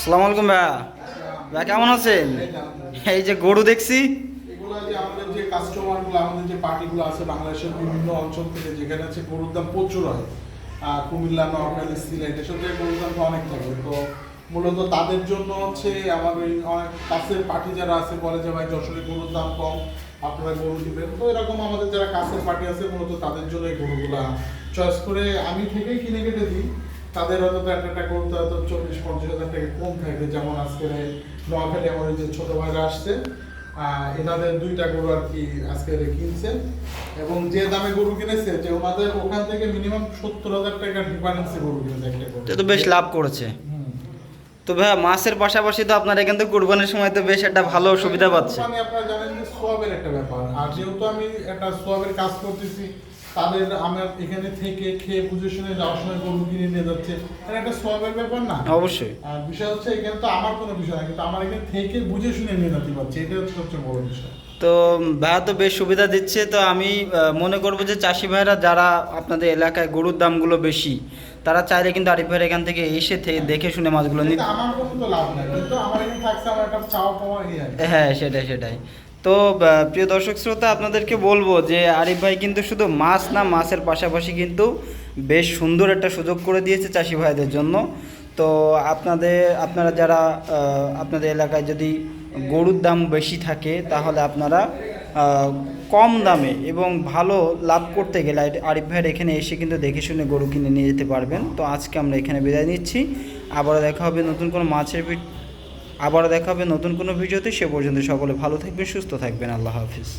আসসালামু আলাইকুম ভাইয়া। ভাইয়া কেমন আছেন? এই যে গরু দেখছি। আমাদের যে আমাদের যে আছে বাংলাদেশের বিভিন্ন অঞ্চল থেকে, যেখানে আছে গরুর দাম প্রচুর হয়। কুমিল্লা সিলেট গরুর অনেক তো মূলত তাদের জন্য হচ্ছে কাছের পার্টি যারা আছে, বলে যে ভাই গরুর দাম কম, আপনারা গরু তো এরকম আমাদের যারা কাছের পার্টি আছে তাদের গরুগুলা চয়েস করে আমি থেকেই কিনে কেটে দিই। তাদের হয়তো একটা একটা গরুতে হয়তো চল্লিশ পঞ্চাশ হাজার টাকা কম থাকে যেমন আজকে নোয়াখালী আমার যে ছোট ভাইরা আসছে এনাদের দুইটা গরু আর কি আজকে কিনছে। এবং যে দামে গরু কিনেছে যে ওনাদের ওখান থেকে মিনিমাম সত্তর হাজার টাকার ডিফারেন্সে গরু কিনেছে একটা গরু। তো বেশ লাভ করেছে। তো ভাইয়া মাছের পাশাপাশি তো আপনার এখান থেকে কোরবানির সময় তো বেশ একটা ভালো সুবিধা পাচ্ছে। আমি আপনারা জানেন যে সোয়াবের একটা ব্যাপার। আর যেহেতু আমি একটা সোয়াবের কাজ করতেছি তাদের আমার এখানে থেকে খেয়ে বুঝে শুনে যাওয়ার সময় গরু কিনে নিয়ে যাচ্ছে। এটা একটা ব্যাপার না। অবশ্যই। আর বিষয় হচ্ছে এখানে তো আমার কোনো বিষয় না কিন্তু আমার এখানে থেকে বুঝে শুনে নিয়ে যেতে পারছে এটা হচ্ছে সবচেয়ে বড় বিষয়। তো ভাইয়া তো বেশ সুবিধা দিচ্ছে তো আমি মনে করব যে চাষি ভাইরা যারা আপনাদের এলাকায় গরুর দামগুলো বেশি তারা চাইলে কিন্তু আরিফ ভাইয়ের এখান থেকে এসে দেখে শুনে মাছগুলো নিতে আমার কোনো তো লাভ নাই কিন্তু আমার এখানে থাকছে আমার একটা চাওয়া পাওয়া আর কি। হ্যাঁ সেটাই সেটাই। তো প্রিয় দর্শক শ্রোতা, আপনাদেরকে বলব যে আরিফ ভাই কিন্তু শুধু মাছ না, মাছের পাশাপাশি কিন্তু বেশ সুন্দর একটা সুযোগ করে দিয়েছে চাষি ভাইদের জন্য। তো আপনাদের, আপনারা যারা আপনাদের এলাকায় যদি গরুর দাম বেশি থাকে, তাহলে আপনারা কম দামে এবং ভালো লাভ করতে গেলে আরি- আরিফ ভাইয়ের এখানে এসে কিন্তু দেখে শুনে গরু কিনে নিয়ে যেতে পারবেন। তো আজকে আমরা এখানে বিদায় নিচ্ছি। আবারও দেখা হবে নতুন কোনো মাছের আবারও দেখা হবে নতুন কোনো ভিডিওতে, সে পর্যন্ত সকলে ভালো থাকবেন, সুস্থ থাকবেন। আল্লাহ হাফিজ।